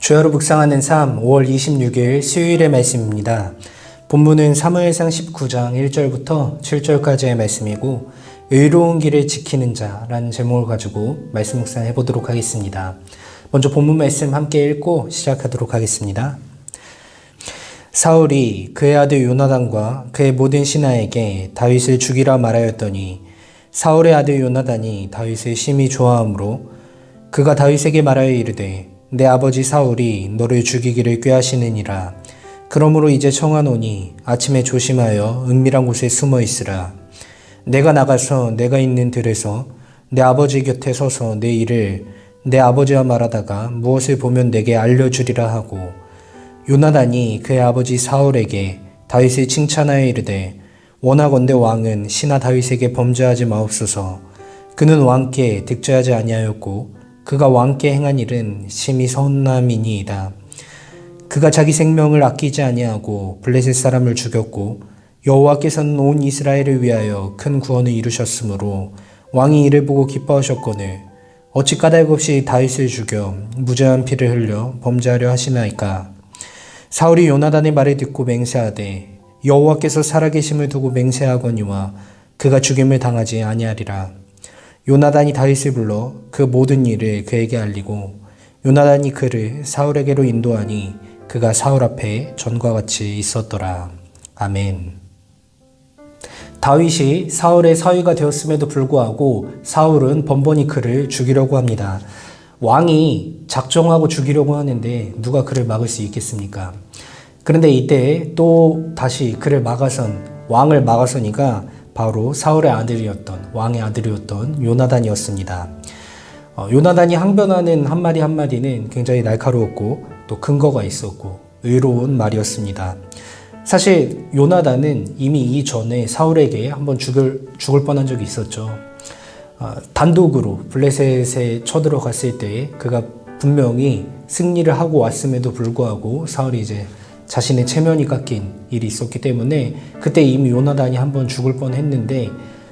주야로 묵상하는 삶 5월 26일 수요일의 말씀입니다. 본문은 사무엘상 19장 1절부터 7절까지의 말씀이고 의로운 길을 지키는 자라는 제목을 가지고 말씀 묵상해 보도록 하겠습니다. 먼저 본문 말씀 함께 읽고 시작하도록 하겠습니다. 사울이 그의 아들 요나단과 그의 모든 신하에게 다윗을 죽이라 말하였더니 사울의 아들 요나단이 다윗을 심히 좋아하므로 그가 다윗에게 말하여 이르되 내 아버지 사울이 너를 죽이기를 꾀하시느니라. 그러므로 이제 청하노니 아침에 조심하여 은밀한 곳에 숨어 있으라. 내가 나가서 내가 있는 들에서 내 아버지 곁에 서서 내 일을 내 아버지와 말하다가 무엇을 보면 내게 알려주리라 하고 요나단이 그의 아버지 사울에게 다윗을 칭찬하여 이르되 원하건대 왕은 신하 다윗에게 범죄하지 마옵소서. 그는 왕께 득죄하지 아니하였고 그가 왕께 행한 일은 심히 선남이니이다. 그가 자기 생명을 아끼지 아니하고 블레셋 사람을 죽였고 여호와께서는 온 이스라엘을 위하여 큰 구원을 이루셨으므로 왕이 이를 보고 기뻐하셨거늘 어찌 까닭 없이 다윗을 죽여 무죄한 피를 흘려 범죄하려 하시나이까? 사울이 요나단의 말을 듣고 맹세하되 여호와께서 살아계심을 두고 맹세하거니와 그가 죽임을 당하지 아니하리라 요나단이 다윗을 불러 그 모든 일을 그에게 알리고 요나단이 그를 사울에게로 인도하니 그가 사울 앞에 전과 같이 있었더라 아멘 다윗이 사울의 사위가 되었음에도 불구하고 사울은 번번이 그를 죽이려고 합니다. 왕이 작정하고 죽이려고 하는데 누가 그를 막을 수 있겠습니까? 그런데 이때 또 다시 그를 막아선 왕을 막아서니까 바로 사울의 아들이었던 왕의 아들이었던 요나단이었습니다. 어, 요나단이 항변하는 한마디 한마디는 굉장히 날카로웠고 또 근거가 있었고 의로운 말이었습니다. 사실 요나단은 이미 이전에 사울에게 한번 죽을, 죽을 뻔한 적이 있었죠. 어, 단독으로 블레셋에 쳐들어갔을 때 그가 분명히 승리를 하고 왔음에도 불구하고 사울이 이제 자신의 체면이 깎인 일이 있었기 때문에 그때 이미 요나단이 한번 죽을 뻔 했는데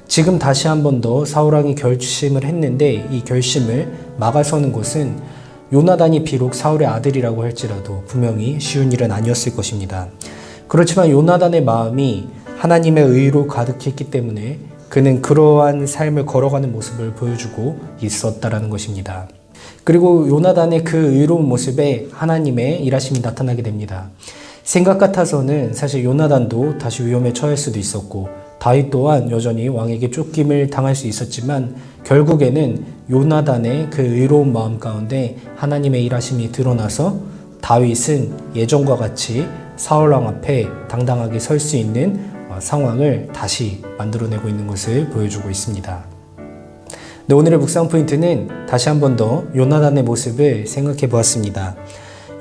지금 다시 한 번 더 사울왕이 결심을 했는데 이 결심을 막아서는 것은 요나단이 비록 사울의 아들이라고 할지라도 분명히 쉬운 일은 아니었을 것입니다. 그렇지만 요나단의 마음이 하나님의 의로 가득했기 때문에 그는 그러한 삶을 걸어가는 모습을 보여주고 있었다라는 것입니다. 그리고 요나단의 그 의로운 모습에 하나님의 일하심이 나타나게 됩니다. 생각 같아서는 사실 요나단도 다시 위험에 처할 수도 있었고 다윗 또한 여전히 왕에게 쫓김을 당할 수 있었지만 결국에는 요나단의 그 의로운 마음 가운데 하나님의 일하심이 드러나서 다윗은 예전과 같이 사울왕 앞에 당당하게 설 수 있는 상황을 다시 만들어내고 있는 것을 보여주고 있습니다. 네, 오늘의 묵상 포인트는 다시 한 번 더 요나단의 모습을 생각해 보았습니다.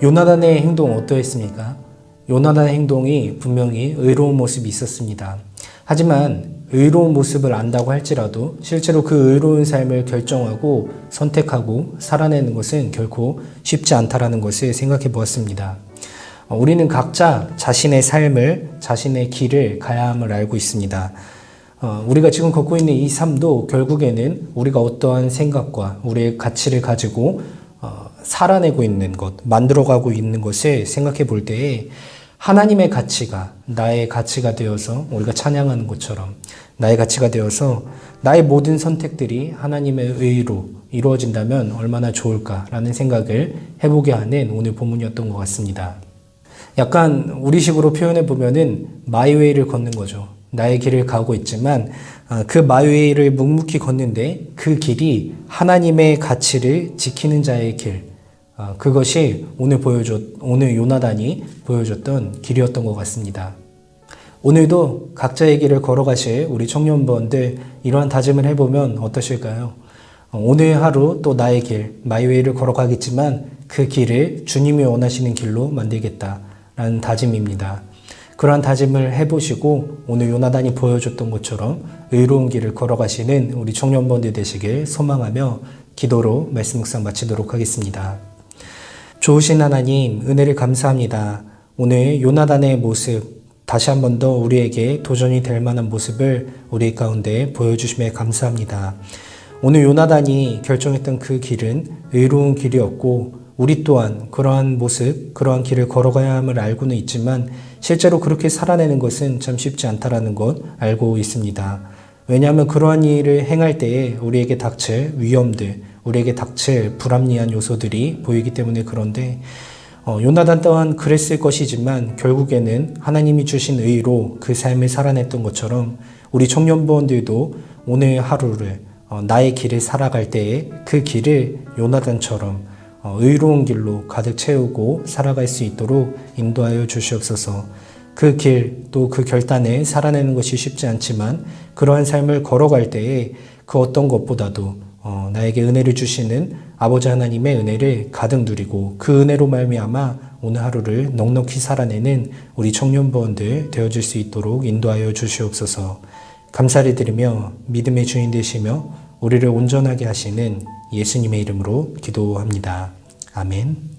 요나단의 행동 어떠했습니까? 요나단의 행동이 분명히 의로운 모습이 있었습니다. 하지만 의로운 모습을 안다고 할지라도 실제로 그 의로운 삶을 결정하고 선택하고 살아내는 것은 결코 쉽지 않다라는 것을 생각해 보았습니다. 우리는 각자 자신의 삶을, 자신의 길을 가야 함을 알고 있습니다. 어, 우리가 지금 걷고 있는 이 삶도 결국에는 우리가 어떠한 생각과 우리의 가치를 가지고 어, 살아내고 있는 것, 만들어가고 있는 것을 생각해 볼 때에 하나님의 가치가 나의 가치가 되어서 우리가 찬양하는 것처럼 나의 가치가 되어서 나의 모든 선택들이 하나님의 의로 이루어진다면 얼마나 좋을까라는 생각을 해보게 하는 오늘 본문이었던 것 같습니다. 약간 우리식으로 표현해 보면은 마이웨이를 걷는 거죠. 나의 길을 가고 있지만 그 마이웨이를 묵묵히 걷는데 그 길이 하나님의 가치를 지키는 자의 길. 그것이 오늘 보여줬 오늘 요나단이 보여줬던 길이었던 것 같습니다. 오늘도 각자의 길을 걸어가실 우리 청년분들 이러한 다짐을 해보면 어떠실까요? 오늘 하루 또 나의 길, 마이웨이를 걸어가겠지만 그 길을 주님이 원하시는 길로 만들겠다. 라는 다짐입니다. 그러한 다짐을 해보시고 오늘 요나단이 보여줬던 것처럼 의로운 길을 걸어가시는 우리 청년분들 되시길 소망하며 기도로 말씀 묵상 마치도록 하겠습니다. 좋으신 하나님, 은혜를 감사합니다. 오늘 요나단의 모습, 다시 한 번 더 우리에게 도전이 될 만한 모습을 우리 가운데 보여주심에 감사합니다. 오늘 요나단이 결정했던 그 길은 의로운 길이었고, 우리 또한 그러한 모습, 그러한 길을 걸어가야 함을 알고는 있지만 실제로 그렇게 살아내는 것은 참 쉽지 않다라는 것 알고 있습니다. 왜냐하면 그러한 일을 행할 때에 우리에게 닥칠 위험들, 우리에게 닥칠 불합리한 요소들이 보이기 때문에 그런데 어, 요나단 또한 그랬을 것이지만 결국에는 하나님이 주신 의로 그 삶을 살아냈던 것처럼 우리 청년부원들도 오늘 하루를 어, 나의 길을 살아갈 때에 그 길을 요나단처럼 어, 의로운 길로 가득 채우고 살아갈 수 있도록 인도하여 주시옵소서. 그 길 또 그 결단을 살아내는 것이 쉽지 않지만 그러한 삶을 걸어갈 때에 그 어떤 것보다도 어, 나에게 은혜를 주시는 아버지 하나님의 은혜를 가득 누리고 그 은혜로 말미암아 오늘 하루를 넉넉히 살아내는 우리 청년부원들 되어줄 수 있도록 인도하여 주시옵소서. 감사를 드리며 믿음의 주인 되시며 우리를 온전하게 하시는 예수님의 이름으로 기도합니다. 아멘.